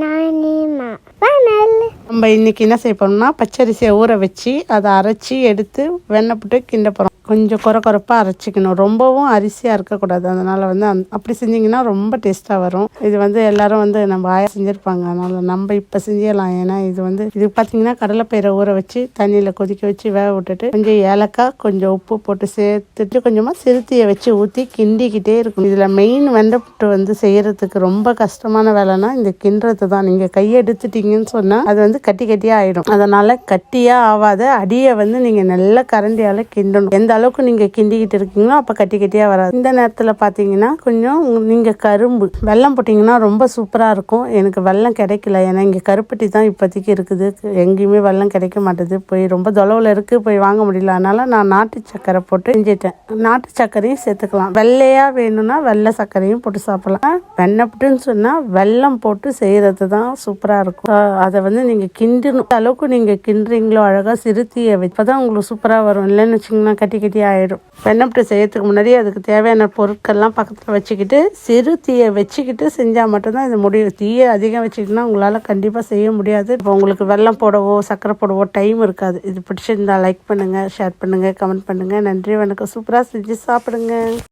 நானிமா பனல் நம்ம இன்னைக்கு என்ன செய்ய போறோம்னா பச்சரிசியை ஊற வச்சு அதை அரைச்சி எடுத்து வெண்ணெய் போட்டு கிண்ட போகிறோம் கொஞ்சம் குறை குறைப்பாக அரைச்சிக்கணும். ரொம்பவும் அரிசியாக இருக்கக்கூடாது. அதனால் வந்து அந் அப்படி செஞ்சிங்கன்னா ரொம்ப டேஸ்ட்டாக வரும். இது வந்து எல்லாரும் வந்து நம்ம ஆயா செஞ்சுருப்பாங்க. அதனால் நம்ம இப்போ செஞ்சிடலாம். ஏன்னா இது வந்து இது பார்த்தீங்கன்னா கடலைப்பயிரை ஊற வச்சு தண்ணியில் கொதிக்க வச்சு வேக விட்டுட்டு கொஞ்சம் ஏலக்காய் கொஞ்சம் உப்பு போட்டு சேர்த்துட்டு கொஞ்சமாக சிறுத்தியை வச்சு ஊற்றி கிண்டிக்கிட்டே இருக்கும் இதில் மெயின் வெண்டைப்புட்டு வந்து செய்கிறதுக்கு ரொம்ப கஷ்டமான வேலைன்னா இந்த கிண்டுறது தான். நீங்கள் கையெடுத்துட்டீங்கன்னு சொன்னால் அது வந்து கட்டி கட்டியாக ஆகிடும் அதனால் கட்டியாக ஆகாத அடியை வந்து நீங்கள் நல்ல கரண்டியால் கிண்டணும். எந்த அளவுக்கு நீங்கள் கிண்டிக்கிட்டு இருக்கீங்களோ அப்போ கட்டி கட்டியாக வராது. இந்த நேரத்தில் பார்த்தீங்கன்னா கொஞ்சம் நீங்கள் கரும்பு வெல்லம் போட்டிங்கன்னா ரொம்ப சூப்பராக இருக்கும். எனக்கு வெள்ளம் கிடைக்கல. ஏன்னா இங்கே கருப்பட்டி தான் இப்போதைக்கு இருக்குது. எங்கேயுமே வெள்ளம் கிடைக்க மாட்டேது. போய் ரொம்ப தொலைவில் இருக்குது போய் வாங்க முடியல. அதனால் நான் நாட்டு சக்கரை போட்டு செஞ்சிட்டேன். நாட்டு சர்க்கரையும் சேர்த்துக்கலாம். வெள்ளையாக வேணும்னா வெள்ளை சர்க்கரையும் போட்டு சாப்பிடலாம். வெண்ணெய் புட்டுன்னு சொன்னால் வெல்லம் போட்டு செய்கிறது தான் சூப்பராக இருக்கும். அதை வந்து நீங்கள் கிண்டணும். அளவுக்கு நீங்கள் கிண்டுறீங்களோ அழகாக சிறுத்தியை வச்சு தான் உங்களுக்கு சூப்பராக வரும். இல்லைன்னு வச்சிங்கன்னா கட்டி கட்டி ஆகிடும் வெண்ணப்பட்டு செய்யறதுக்கு முன்னாடி அதுக்கு தேவையான பொருட்கள்லாம் பக்கத்தில் வச்சுக்கிட்டு சிறு தீயை வச்சுக்கிட்டு செஞ்சால் மட்டும்தான் இது முடியும். தீயை அதிகம் வச்சுக்கிட்டுனா உங்களால் கண்டிப்பாக செய்ய முடியாது. இப்போ உங்களுக்கு வெல்லம் போடவோ சக்கரை போடவோ டைம் இருக்காது. இது பிடிச்சிருந்தா லைக் பண்ணுங்கள் ஷேர் பண்ணுங்கள் கமெண்ட் பண்ணுங்கள் நன்றி வணக்கம். சூப்பராக செஞ்சு சாப்பிடுங்க.